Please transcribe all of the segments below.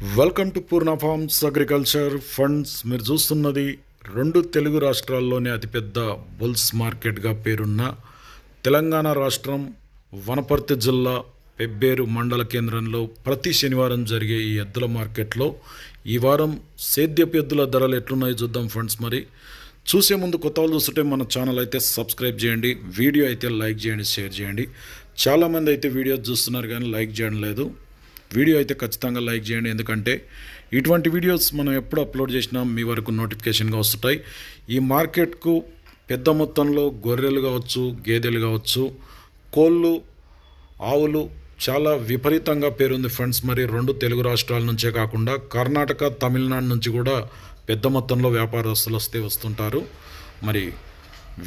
Welcome to Purna farms agriculture funds మీరు చూస్తున్నది రెండు తెలుగు రాష్ట్రాల్లోనే అతిపెద్ద బుల్స్ మార్కెట్గా పేరున్న తెలంగాణ రాష్ట్రం వనపర్తి జిల్లా పెబ్బేరు మండల కేంద్రంలో ప్రతి శనివారం జరిగే ఈ ఎద్దుల మార్కెట్లో ఈ వారం సేద్యపు ఎద్దుల ధరలు ఎట్లున్నాయో చూద్దాం ఫ్రెండ్స్ మరి. చూసే ముందు కొత్త వాళ్ళు చూస్తుంటే మన ఛానల్ అయితే సబ్స్క్రైబ్ చేయండి వీడియో అయితే లైక్ చేయండి షేర్ చేయండి. చాలామంది అయితే వీడియో చూస్తున్నారు కానీ లైక్ చేయడం లేదు. వీడియో అయితే ఖచ్చితంగా లైక్ చేయండి. ఎందుకంటే ఇటువంటి వీడియోస్ మనం ఎప్పుడు అప్లోడ్ చేసినా మీ వరకు నోటిఫికేషన్గా వస్తుంటాయి. ఈ మార్కెట్కు పెద్ద మొత్తంలో గొర్రెలు కావచ్చు గేదెలు కావచ్చు కోళ్ళు ఆవులు చాలా విపరీతంగా పేరుంది ఫ్రెండ్స్. మరి రెండు తెలుగు రాష్ట్రాల నుంచే కాకుండా కర్ణాటక తమిళనాడు నుంచి కూడా పెద్ద మొత్తంలో వ్యాపారస్తులు వస్తే వస్తుంటారు. మరి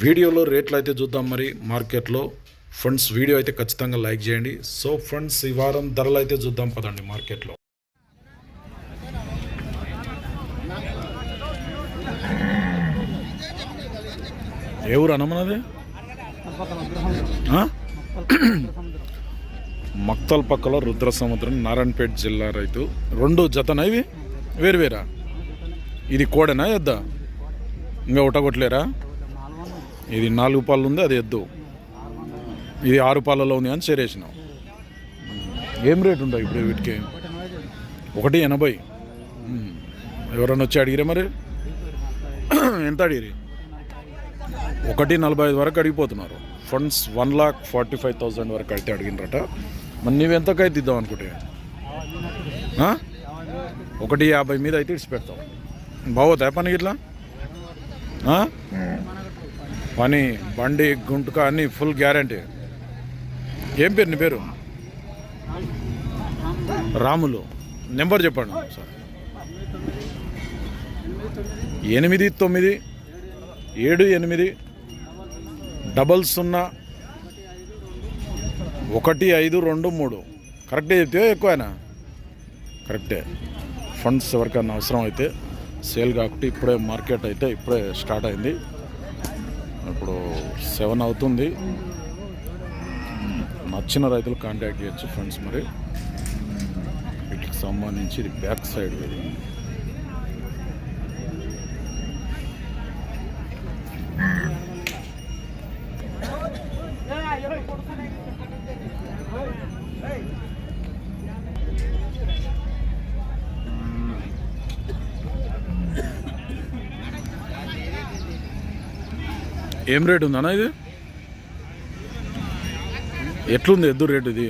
వీడియోలో రేట్లు అయితే చూద్దాం. మరి మార్కెట్లో ఫ్రెండ్స్ వీడియో అయితే ఖచ్చితంగా లైక్ చేయండి. సో ఫ్రెండ్స్ ఈ వారం ధరలు అయితే చూద్దాం పదండి మార్కెట్లో ఏ ఊరు అనమన్నది మక్తల్ పక్కలో రుద్ర సముద్రం నారాయణపేట జిల్లా రైతు. రెండు జతనా ఇవి? వేరు వేరా? ఇది కోడెనా ఎద్దా? ఇంకా ఉటగొట్టలేరా ఇది నాలుగు పాలు ఉంది అది ఎద్దు. ఇది ఆరు పాలలో ఉంది అని చేరేసినాం. ఏం రేట్ ఉంటాయి ఇప్పుడు వీటికి? ఒకటి ఎనభై. ఎవరన్నా వచ్చి అడిగిరే మరి? ఎంత అడిగిరి? ఒకటి నలభై ఐదు వరకు అడిగిపోతున్నారు. Funds one lakh forty five thousand వరకు అయితే అడిగినరట. మరి నువ్వు ఎంతకైతే ఇద్దాం అనుకుంటే? ఒకటి యాభై మీద అయితే ఇడిచి పెడతాం బాగోతాయి పని ఇట్లా? పని బండి గుంటుక అన్నీ ఫుల్ గ్యారంటీ ఏం పేరు నీ పేరు? రాములు. నెంబర్ చెప్పండి. సార్. ఎనిమిది తొమ్మిది ఏడు ఎనిమిది డబల్ సున్నా ఒకటి ఐదు రెండు మూడు. కరెక్టే చెప్తే ఎక్కువైనా? కరెక్టే. ఫండ్స్ ఎవరికైనా అవసరం అయితే సేల్ కాబట్టి ఇప్పుడే మార్కెట్ అయితే ఇప్పుడే స్టార్ట్ అయింది. ఇప్పుడు సెవెన్ అవుతుంది. నచ్చిన రైతులు కాంటాక్ట్ చేయొచ్చు ఫ్రెండ్స్ మరి. వీటికి సంబంధించి ఇది బ్యాక్ సైడ్ ఇది. ఏం రేట్ ఉందన్నా ఇది? ఎట్లుంది? ఎద్దు రేటు ఇది?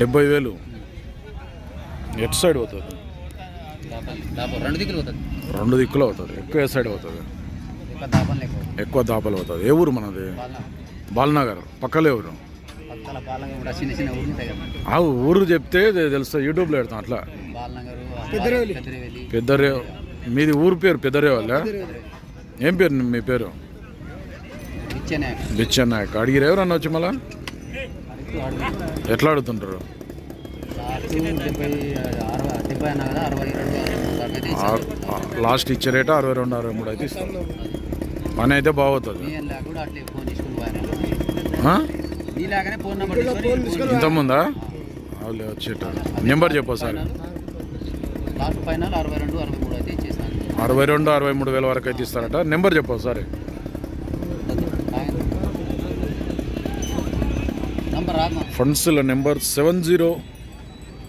డెబ్బై. వేలు. ఎటు సైడ్ అవుతుంది దాపల్ దాపల్ రెండు దిక్కులు పోతుంది. రెండు దిక్కులు అవుతుంది ఎక్కువ ఏ సైడ్ అవుతుంది ఒక దాపల్ లేక ఎక్కువ దాపలు అవుతుంది ఏ ఊరు మనది? బాలనగర్. పక్కలే ఊరు. ఆ ఊరు చెప్తే తెలుస్తుంది యూట్యూబ్లో పెడతాం అట్లా. పెద్దరే మీది ఊరు పేరు పెద్దరే వాళ్ళ ఏం పేరు మీ పేరు? ఇచ్చేనే బిచ్చన్నాయక్ అడిగిరు ఎవరన్నా వచ్చి మళ్ళా? ఎట్లా అడుగుతుంటారు ఇచ్చారు. లాస్ట్ ఇచ్చే రేటు అరవై రెండు అరవై మూడు అయితే ఇస్తారు. పని అయితే బాగుతుంది ఇంతకుముందా అవులే వచ్చేట. నెంబర్ చెప్పు సార్ అరవై రెండు అరవై మూడు వేల వరకు అయితే ఇస్తారట. నెంబర్ చెప్పు sir ఫండ్స్ల number seven zero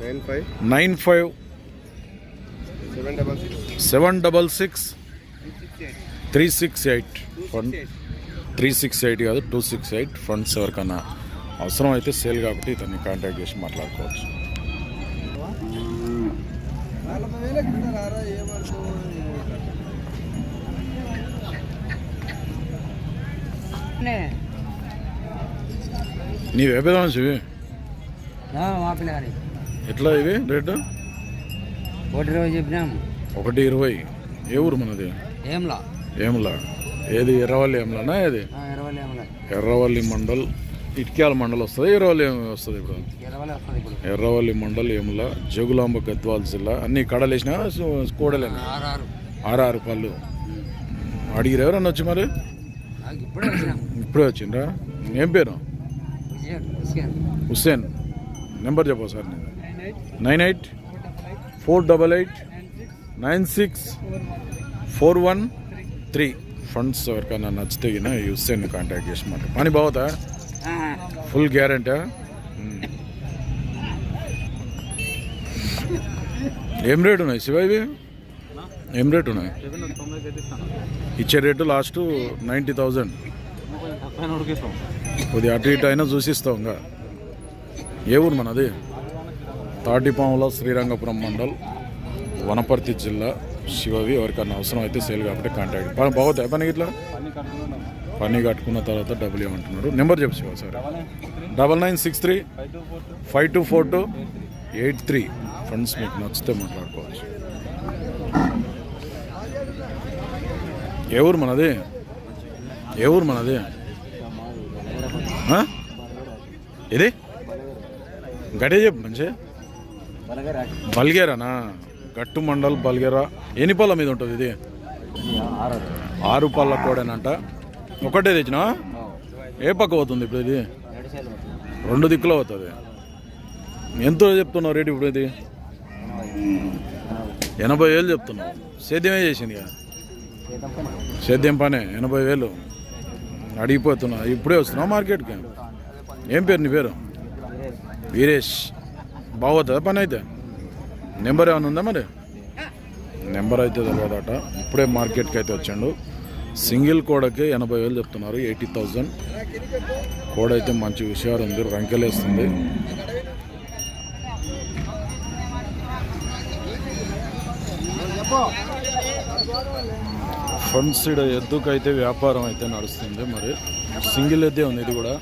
nine five nine five seven double six seven double six three six eight fund three six eight కాదు టూ సిక్స్ ఎయిట్ ఫండ్స్ ఎవరికన్నా అవసరం అయితే సేల్ కాబట్టి ఇతన్ని కాంటాక్ట్ చేసి మాట్లాడుకోవచ్చు. నీవు ఏ పెదాం ఇవి ఎట్లా ఇవి రేటు? ఒకటి రోజు చెప్పినాం. ఒకటి ఇరవై. ఏ ఊరు మనది? ఏంలా ఏమలా? ఏది ఎర్రవల్లి ఏమలానా ఏది? ఇరవై ఏంలా ఎర్రవల్లి మండల్. ఇటుక్యాల మండల్ వస్తుంది? ఎర్రవల్లి వస్తుంది ఇప్పుడు? ఇరవై వస్తుంది ఇప్పుడు. ఎర్రవల్లి మండల్ ఏముల? జగులాంబ గద్వాల జిల్లా. అన్ని కడలేసిన కూడలేనా? ఆరు ఆరు ఆరు పళ్ళు. అడిగిరు ఎవరన్నా వచ్చి మరి? ఇప్పుడే వచ్చిండ్రా? ఏం పేరు? హుస్సేన్. నెంబర్ చెప్పు sir nine eight four double eight nine six four one three. Funds ఎవరికైనా నచ్చితే గిన యూస్ని కాంటాక్ట్ చేసి మాట పని బాగుతా ఫుల్ గ్యారంటీ ఏం రేట్ ఉన్నాయి శివ ఇవి? ఏం రేట్ ఉన్నాయి? ఇచ్చే రేటు లాస్ట్ నైంటీ థౌజండ్. కొద్దిగా అటు ఇటు అయినా చూసిస్తాం ఇంకా. ఏ ఊరు మనది? తాటిపాముల శ్రీరంగపురం మండల్ వనపర్తి జిల్లా. శివవి ఎవరికన్నా అవసరం అయితే సేల్ కాబట్టి కాంటాక్ట్. పని బాగుతాయి పని ఇట్లా పని కట్టుకున్న తర్వాత డబ్బులు ఏమంటున్నారు నెంబర్ చెప్పు Shiva sir. Double nine six three five two four two eight three. Friends మీకు నచ్చితే మాట్లాడుకోవచ్చు. ఏ ఊరు మనది? ఏ ఊరు మనది? ఇది? గడే చెప్పు మంచి. బల్గేరానా? గట్టు మండల్ బల్గేరా. ఎన్ని పళ్ళ మీద ఉంటుంది ఇది? ఆరు పళ్ళ కోడేనంట. ఒకటే తెచ్చినా ఏ పక్క పోతుంది ఇప్పుడు ఇది? రెండు దిక్కులో అవుతుంది ఎంతో చెప్తున్నావు రేటు ఇప్పుడు ఇది? ఎనభై వేలు చెప్తున్నావు. సేద్యమే చేసింది ఇక సేద్యం పనే ఎనభై వేలు. అడిగిపోతున్నా. ఇప్పుడే వస్తున్నావు మార్కెట్కి? ఏం పేరు నీ పేరు? వీరేష్. బాగోతుందా పని అయితే? నెంబర్ ఏమైనా ఉందా మరి? నెంబర్ అయితే తెలియదట ఇప్పుడే మార్కెట్కి అయితే వచ్చాడు. సింగిల్ కోడకి ఎనభై వేలు చెప్తున్నారు. Eighty thousand. కోడ అయితే మంచి హుషారు ఉంది. రంకెలేస్తుంది. ఫ్రంట్ సీడ్ ఎద్దుకైతే వ్యాపారం అయితే నడుస్తుంది మరి సింగిల్ ఎద్దే ఉంది ఇది కూడా.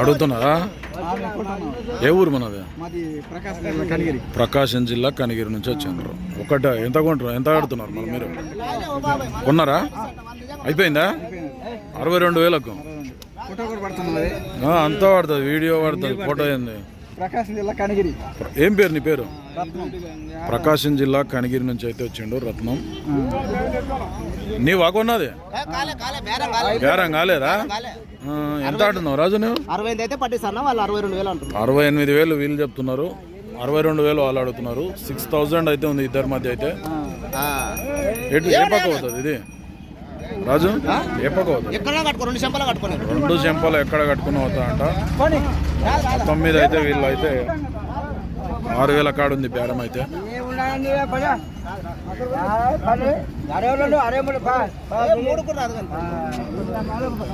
అడుగుతున్నారా? ఏ ఊరు మనది? ప్రకాశ్ జిల్లా కనిగిరి నుంచి వచ్చారు ఒకట ఎంత కొంటారు? ఎంత ఆడుతున్నారు మరి మీరు? కొన్నారా? అయిపోయిందా? అరవై రెండు వేలకు. అంతా పడుతుంది. వీడియో పడుతుంది. ఫోటో ఏంది? ప్రకాశం జిల్లా కనిగిరి. ఏం పేరు నీ పేరు? ప్రకాశం జిల్లా కనిగిరి నుంచి అయితే వచ్చిండు రత్నం. నీ వాకొన్నది బేరం కాలేదా? ఎంత ఆడుతున్నావు రాజు నువ్వు? అరవై అయితే వాళ్ళు అరవై రెండు వేలు అంటున్నారు. అరవై ఎనిమిది వేలు వీళ్ళు చెప్తున్నారు. అరవై రెండు వేలు వాళ్ళు అడుగుతున్నారు. సిక్స్ థౌజండ్ అయితే ఉంది ఇద్దరి మధ్య అయితే. ఏ పక్క పోతుంది ఇది? రాజు ఎక్కడ కట్టుకో రెండు చెంపలు కట్టుకోలేదు రెండు చెంపలు ఎక్కడ కట్టుకుని అవుతా అంట? మొత్తం మీద అయితే వీళ్ళు అయితే ఆరు వేల కాడు ఉంది బేరం అయితే.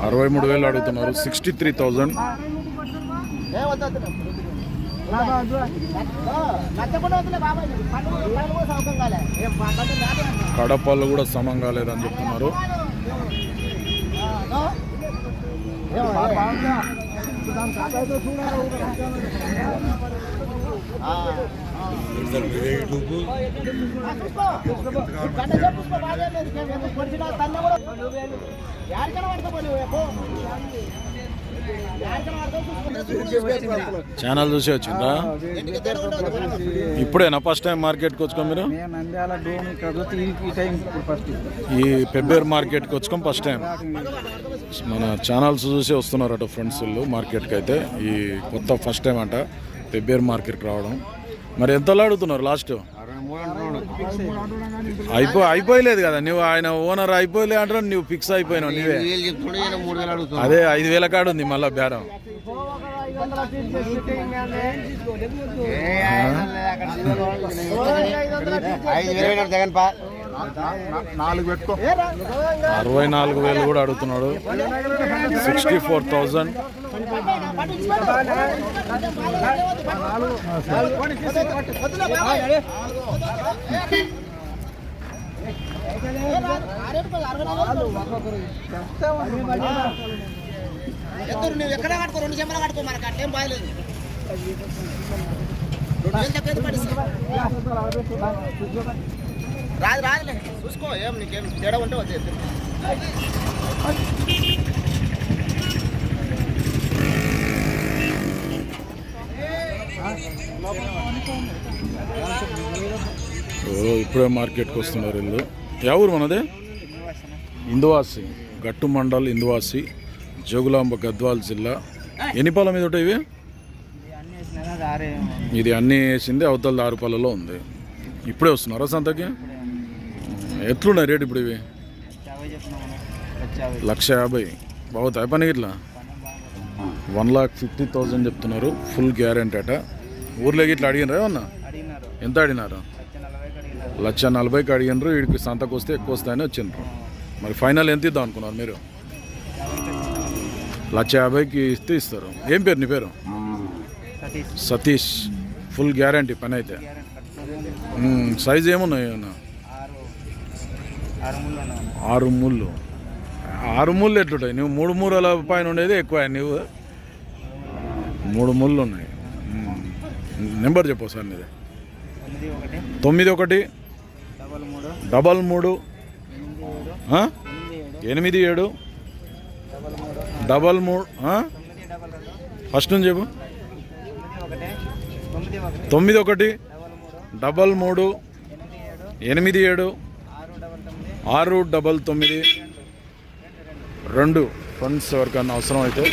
అరవై మూడు వేలు అడుగుతున్నారు. Sixty three thousand. కడపళ్ళు కూడా సమం కాలేదని చెప్తున్నారు. ఏమో, పడతా నువ్వు యాడికైనా ఛానల్ చూసి వచ్చిందా? ఇప్పుడేనా ఫస్ట్ టైం మార్కెట్కి వచ్చుకోం మీరు? ఈ పెబ్బేర్ మార్కెట్కి వచ్చుకోం ఫస్ట్ టైం. మన ఛానల్స్ చూసి వస్తున్నారట ఫ్రెండ్స్ వీళ్ళు మార్కెట్కి అయితే. ఈ కొత్త ఫస్ట్ టైం అంట పెబ్బేర్ మార్కెట్కి రావడం. మరి ఎంతలో అడుగుతున్నారు లాస్ట్? అయిపో అయిపోయలేదు కదా. నువ్వు ఆయన ఓనర్ అయిపోయలే అంటారు నువ్వు ఫిక్స్ అయిపోయినావు నువ్వే అదే ఐదు వేల కాడు ఉంది మళ్ళీ బేరం. జగన్ పా అరవై నాలుగు వేలు కూడా అడుగుతున్నాడు. సిక్స్టీ ఫోర్ థౌజండ్ నువ్వు ఎక్కడ కట్టుకో? రెండు కట్టుకో మనకు అట్లేం బాగలేదు పడిస్తా రాదు రాదులే చూసుకో ఏం నీకేం తేడా ఉంటే వచ్చేది ఓ ఇప్పుడే మార్కెట్కి వస్తున్నారు వీళ్ళు. యా ఊరు మనదే? ఇందువాసి. గట్టు మండల్ ఇందువాసి జోగులాంబ గద్వాల్ జిల్లా. ఎన్ని పాల మీద ఉంటాయి ఇవి? ఇది అన్నీ వేసింది అవతల దారుపాలలో ఉంది. ఇప్పుడే వస్తున్నారా సంతకి? ఎట్లున్నాయి రేట్ ఇప్పుడు ఇవి? లక్ష యాభై. బాగుతాయి? పని ఇట్లా వన్ లాక్ ఫిఫ్టీ థౌజండ్ చెప్తున్నారు. ఫుల్ గ్యారెంటీ అట. ఊర్లోకి ఇట్లా అడిగినారా ఏమన్నా? ఎంత అడిగినారు? లక్ష నలభైకి అడిగినారు. వీడికి సంతకు వస్తే ఎక్కువ వస్తాయని వచ్చిండ్రు. మరి ఫైనల్ ఎంత ఇద్దాం అనుకున్నారు మీరు? లక్ష యాభైకి ఇస్తే ఇస్తారు. ఏం పేరు నీ పేరు? సతీష్. ఫుల్ గ్యారంటీ పని అయితే. సైజ్ ఏమున్నాయి ఏమన్నా? ఆరు ముళ్ళు ఆరు ముళ్ళు. ఎట్లుంటాయి? నువ్వు మూడు మూరల పైన ఉండేది ఎక్కువ నువ్వు మూడు ముళ్ళు ఉన్నాయి. నెంబర్ చెప్పు సార్ నీది. తొమ్మిది ఒకటి డబల్ మూడు ఎనిమిది ఏడు డబల్ మూడు ఫస్ట్ నుంచి చెప్పు. తొమ్మిది ఒకటి డబల్ మూడు ఎనిమిది ఏడు ఆరు డబల్ తొమ్మిది రెండు ఫండ్స్ ఎవరికైనా అవసరం అయితే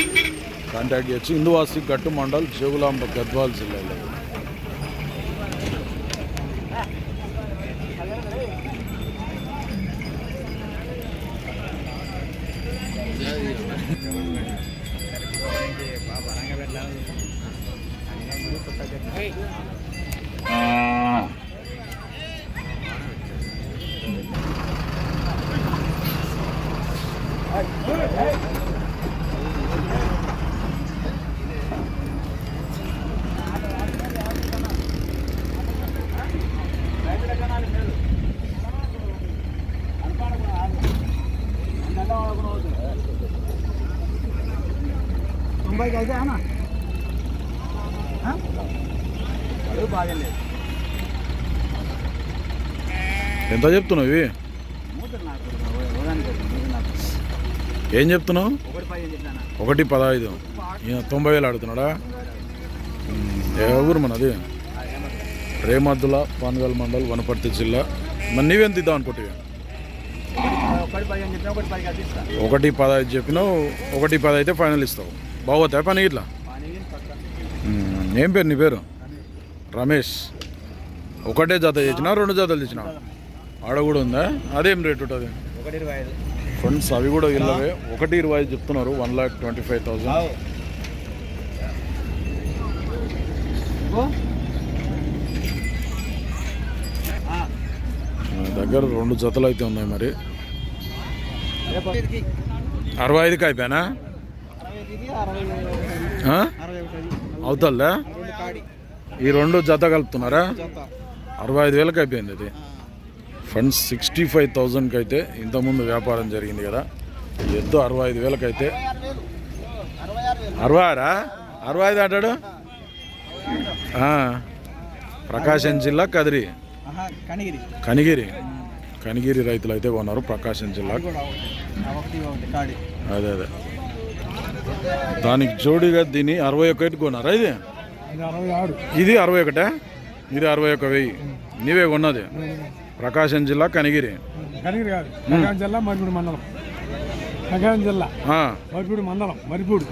కాంటాక్ట్ చేయొచ్చు ఇందువాసి గట్టు మండల్ జోగులాంబ గద్వాల్ జిల్లాలో Hey! అయితే అన్న అది బాగాలేదు ఎంత చెప్తున్నావు ఇవి? ఏం చెప్తున్నావు? ఒకటి పదహైదు. ఈయన తొంభై వేలు ఆడుతున్నాడా? ఎవరు ఊరు మనది? రేమద్దుల పాన్గల్ మండల్ వనపర్తి జిల్లా. మరి నీవెంత ఇద్దాం అనుకుంటే ఒకటి పదహైదు చెప్పినావు ఒకటి పది అయితే ఫైనల్ ఇస్తావు. బాగోతాయి పని ఇట్లా ఏం పేరు నీ పేరు? రమేష్. ఒకటే జత తెచ్చినా రెండు జతలు తెచ్చినా ఆడ కూడా ఉందా? అదేం రేట్ ఉంటుంది? ఫ్రెండ్స్ అవి కూడా ఇళ్ళవే ఒకటి ఇరవై ఐదు చెప్తున్నారు one lakh twenty five thousand. దగ్గర రెండు జతలు అయితే ఉన్నాయి మరి. అరవై ఐదుకి అయిపోయానా అవుతుందా ఈ రెండు జత కలుపుతున్నారా? అరవై ఐదు వేలకు అయిపోయింది ఇది ఫండ్స్ సిక్స్టీ ఫైవ్ థౌజండ్కి అయితే ఇంతకుముందు వ్యాపారం జరిగింది కదా. ఎద్దు అరవై ఐదు వేలకు అయితే అరవై ఆరా అరవై ఐదు అంటాడు ప్రకాశం జిల్లా కదిరి. కనిగిరి. కనిగిరి రైతులు అయితే కొన్నారు ప్రకాశం జిల్లా. అదే అదే. దానికి జోడిగా దీన్ని అరవై ఒకటి కొన్నారా ఇది? ఇది అరవై ఒకటే? ఇది అరవై ఒక వెయ్యి. నీవే కొన్నది? ప్రకాశం జిల్లా కనిగిరి. జిల్లా మరిపూడి మండలం. ప్రకాశం జిల్లా మరిపూడి మండలం. మరిపూడి.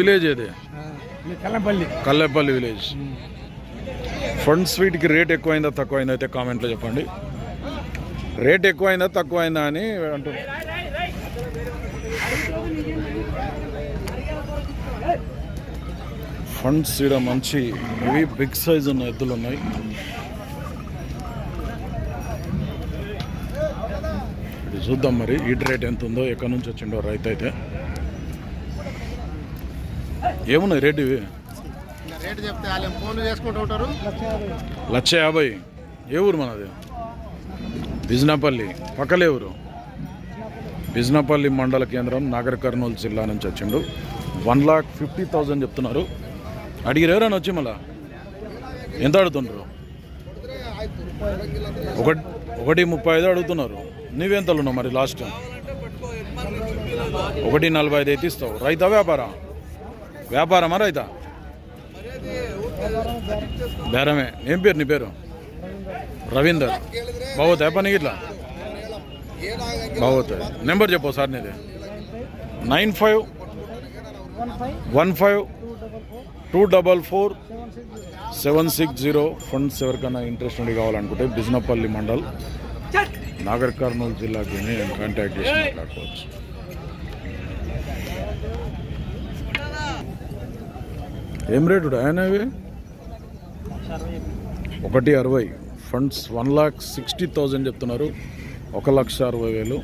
విలేజ్ ఇది కల్లంపల్లి. కల్లేపల్లి విలేజ్. ఫండ్స్ వీటికి రేట్ ఎక్కువైందా తక్కువైందా అయితే కామెంట్లో చెప్పండి. రేట్ ఎక్కువైందా తక్కువైందా అని అంటున్నారు. ఫండ్స్ ఇక్కడ మంచి ఇవి బిగ్ సైజ్ ఉన్న ఎద్దులు ఉన్నాయి. చూద్దాం మరి ఈట్ రేట్ ఎంత ఉందో ఎక్కడి నుంచి వచ్చిండో రైతు అయితే. ఏమున్నాయి రేట్ ఇవి? రేటు చెప్తే వాళ్ళు ఫోన్లు చేసుకుంటూ ఉంటారు. లక్ష యాభై. ఏ ఊరు మనది? బిజ్నాపల్లి పక్కలే ఊరు బిజ్నాపల్లి మండల కేంద్రం నాగర్ కర్నూలు జిల్లా నుంచి వచ్చిండు. వన్ లాక్ ఫిఫ్టీ థౌజండ్ చెప్తున్నారు. అడిగిరు ఎవరైనా వచ్చి మళ్ళా? ఎంత అడుగుతుండ్రు? ఒకటి ఒకటి ముప్పై ఐదు అడుగుతున్నారు. నువ్వెంతలు ఉన్నావు మరి లాస్ట్ ఒకటి నలభై ఐదు అయితే ఇస్తావు. రైతా వ్యాపారం? వ్యాపారమా రైతా? బేరమే. ఏం పేరు నీ పేరు? రవీందర్. బాగోతాయి పని ఇట్లా బాగోతాయి. నెంబర్ చెప్పు సార్ నీది. Nine five one five two double four seven six zero funds ఎవరికైనా ఇంట్రెస్ట్ ఉండి కావాలనుకుంటే బిజినపల్లి మండల్ నాగర్ కర్నూలు జిల్లాకి నేను కాంటాక్ట్ చేసి మాట్లాడుకోవచ్చు. ఏం రేటు ఆయన ఒకటి అరవై. Funds one lakh sixty thousand చెప్తున్నారు. ఒక లక్ష అరవై వేలు.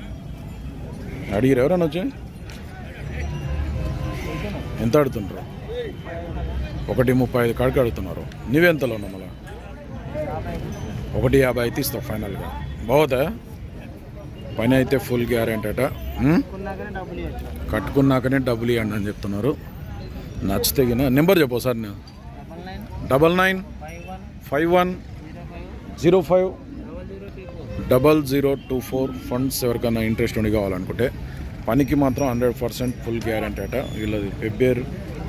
అడిగిరు ఎవరైనా వచ్చి? ఎంత అడుగుతుంటారు ఒకటి ముప్పై ఐదు కాడికి అడుగుతున్నారు. నువ్వెంతలో మళ్ళా? ఒకటి యాభై అయితే ఇస్తావు ఫైనల్గా. బాగుతా పని అయితే ఫుల్ గ్యారెంటీ అట? కట్టుకున్నాకనే డబ్బులు ఇవ్వండి అని చెప్తున్నారు. నచ్చితే నెంబర్ చెప్పు సార్ నేను. Double nine. Five one. Zero five double zero two four funds ఎవరికైనా ఇంట్రెస్ట్ ఉండి కావాలనుకుంటే పనికి మాత్రం హండ్రెడ్ పర్సెంట్ ఫుల్ గ్యారంటీ అట. వీళ్ళది పెబ్బేరు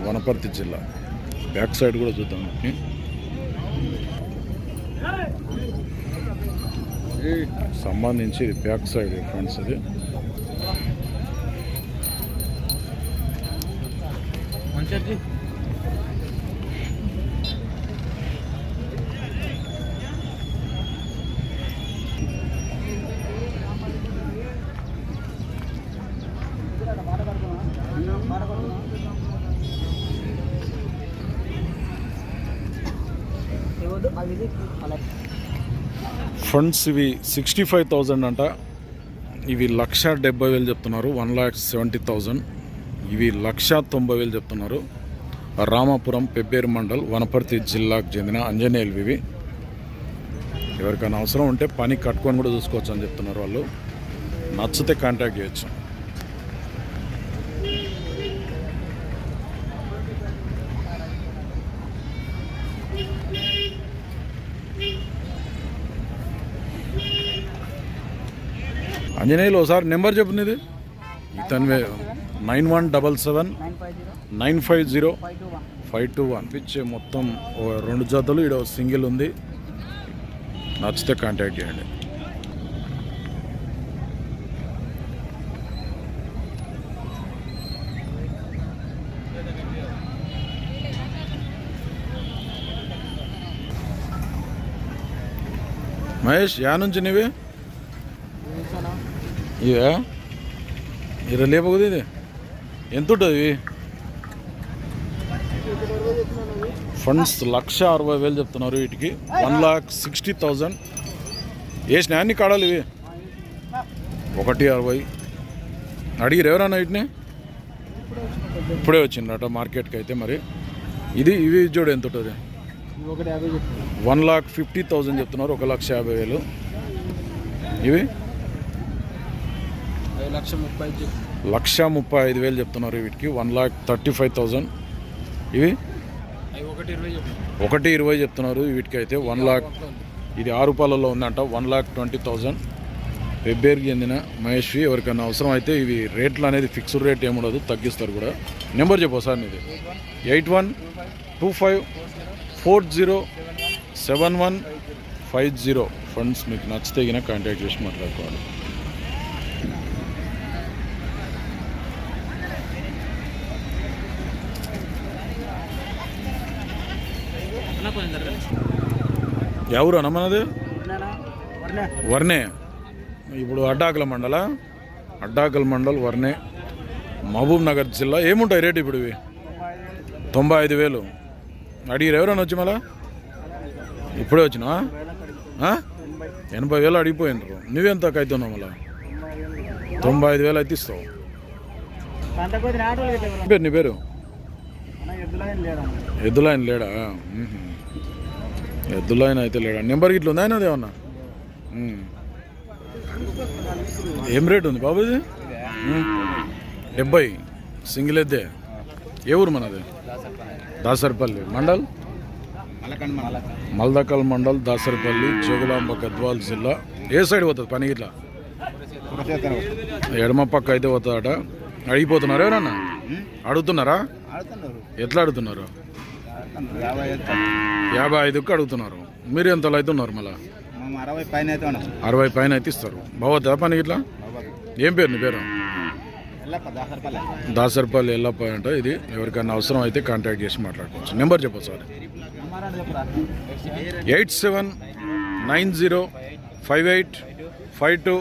వనపర్తి జిల్లా. బ్యాక్ సైడ్ కూడా చూద్దాం. సంబంధించి ఇది బ్యాక్ సైడ్ ఫ్రెండ్స్ ఇది. ఫండ్స్ ఇవి సిక్స్టీ ఫైవ్ థౌజండ్ అంట. ఇవి లక్ష డెబ్బై వేలు చెప్తున్నారు. వన్ ల్యాక్ సెవెంటీ థౌజండ్ ఇవి లక్ష తొంభై వేలు చెప్తున్నారు. రామాపురం పెబ్బేరు మండల్ వనపర్తి జిల్లాకు చెందిన అంజనేయులు ఇవి ఎవరికైనా అవసరం ఉంటే పని కట్టుకొని కూడా చూసుకోవచ్చు అని చెప్తున్నారు వాళ్ళు. నచ్చితే కాంటాక్ట్ చేయొచ్చు. ఆంజనేయులు ఒకసారి నెంబర్ చెప్పు నీది. ఇతనివే nine one double seven nine five zero five two one. పిచ్చే మొత్తం ఓ రెండు జతలు ఇక్కడ సింగిల్ ఉంది. నచ్చితే కాంటాక్ట్ చేయండి. మహేష్ యా నుంచి నీవే? ఇవే ఇర లేపకుది ఇది. ఎంత ఉంటుంది ఫండ్స్ లక్ష అరవై వేలు చెప్తున్నారు వీటికి. వన్ లాక్ సిక్స్టీ థౌజండ్ వేసిన అన్ని కాడాలి ఇవి. ఒకటి అరవై. అడిగిరు ఎవరన్నా వీటిని? ఇప్పుడే వచ్చిందట మార్కెట్కి అయితే మరి. ఇది ఇవి చూడు ఎంత ఉంటుంది. వన్ లాక్ ఫిఫ్టీ థౌజండ్ చెప్తున్నారు. ఒక లక్ష యాభై వేలు. ఇవి? లక్ష ముప్పై ఐదు వేలు చెప్తున్నారు వీటికి. One lakh thirty five thousand ఇవి? ఒకటి ఇరవై చెప్తున్నారు. వీటికి అయితే. వన్ లాక్ ఇది ఆరు రూపాయలలో ఉందంట. వన్ లాక్ ట్వంటీ థౌజండ్ వెబ్బేర్కి చెందిన మహేష్వి ఎవరికైనా అవసరం అయితే ఇవి రేట్లు అనేది ఫిక్స్డ్ రేట్ ఏముండదు తగ్గిస్తారు కూడా. నెంబర్ చెప్పు సార్ నీది. Eight one two five four zero seven one five zero. Funds మీకు నచ్చితే కాంటాక్ట్ చేసి మాట్లాడుకోవాలి. ఎవరు అన్నమన్నది వర్నే ఇప్పుడు అడ్డాకల మండల అడ్డాకల్ మండల్ వర్నే మహబూబ్ నగర్ జిల్లా ఏముంటాయి రేటు ఇప్పుడు ఇవి? తొంభై ఐదు వేలు. అడిగిరు ఎవరైనా వచ్చి మళ్ళా? ఇప్పుడే వచ్చినా ఎనభై వేలు అడిగిపోయినారు. నువ్వెంత అవుతున్నావు మళ్ళా? తొంభై ఐదు వేలు అయితే ఇస్తావు. పేరు నీ పేరు? ఎద్దులైన లేడా. ఎద్దులైన అయితే లేడా? నెంబర్ గిట్ల ఉందా అయినది ఏమన్నా. ఏం రేట్ ఉంది బాబు ఇది మ్మ్. డెబ్బై. సింగిల్ ఎద్దే. ఏ ఊరు మనది? దాసరిపల్లి. మండల్? మల్దకల్ మండల్ దాసరిపల్లి జోగులాంబ గద్వాల్ జిల్లా. ఏ సైడ్ పోతుంది పని ఇట్లా ఎడమ పక్క అయితే పోతాడట అడిగిపోతున్నారు ఎవరన్నా? అడుగుతున్నారా? ఎట్లా అడుగుతున్నారు యాభై ఐదుకి అడుగుతున్నారు. మీరు ఎంతలో అయితే ఉన్నారు మళ్ళా అరవై పైన అయితే ఇస్తారు. బాగుతుందా పని ఇట్లా? ఏం పేరు నీ పేరు? దాసర్పల్లి. ఎల్లప్ప అంట ఇది. ఎవరికైనా అవసరం అయితే కాంటాక్ట్ చేసి మాట్లాడుకోవచ్చు. నెంబర్ చెప్పు sir. Eight seven nine zero five eight five two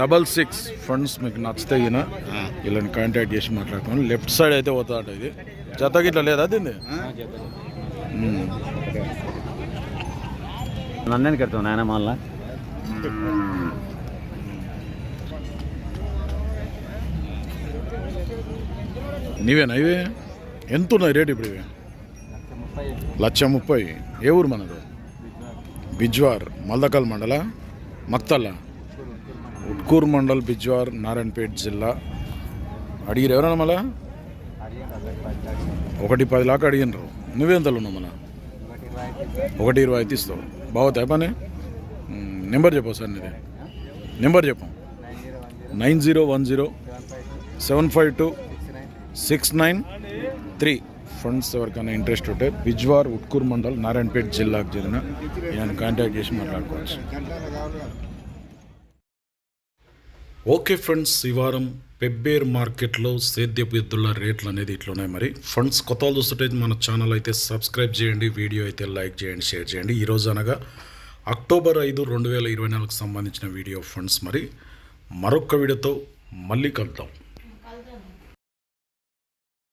double six funds మీకు నచ్చితే ఈయన. వీళ్ళని కాంటాక్ట్ చేసి మాట్లాడుకోండి. లెఫ్ట్ సైడ్ అయితే పోతాడు ఇది. జత గిట్ల లేదా దీన్ని? మ్మ్. నందని కడతాం నాయన మళ్ళా నీవేనా ఇవి? ఎంత ఉన్నాయి రేట్ ఇప్పుడు ఇవి? లక్ష ముప్పై. ఏ ఊరు మనది? బిజ్వార్ మల్దకల్ మండల? మక్తల్ల? ఉట్కూరు మండల్ బిజ్వార్ నారాయణపేట జిల్లా. అడిగిరు ఎవరన్నా మళ్ళా? ఒకటి పది లాక అడిగినరు. నువ్వెంతలు ఉన్నావు మళ్ళా? ఒకటి ఇరవై అయితే ఇస్తావు. బాగుతాయి పని? నెంబర్ చెప్పు సార్ నీది. నెంబర్ చెప్పు. Nine zero one zero seven five two six nine three. Funds ఎవరికైనా ఇంట్రెస్ట్ ఉంటే బిజ్వార్ ఉట్కూర్ మండల్ నారాయణపేట జిల్లాకు చెందిన ఈయన కాంటాక్ట్ చేసి మాట్లాడుకోవచ్చు. ఓకే ఫ్రెండ్స్ ఈ వారం పెబ్బేర్ మార్కెట్లో సేద్యపు ఎద్దుల రేట్లు అనేది ఇట్లున్నాయి మరి. ఫండ్స్ కొత్త చూస్తుంటే మన ఛానల్ అయితే సబ్స్క్రైబ్ చేయండి వీడియో అయితే లైక్ చేయండి షేర్ చేయండి. ఈరోజు అనగా అక్టోబర్ ఐదు రెండు వేల ఇరవై నాలుగుకు సంబంధించిన వీడియో ఫండ్స్ మరి. మరొక వీడియోతో మళ్ళీ కలుద్దాం.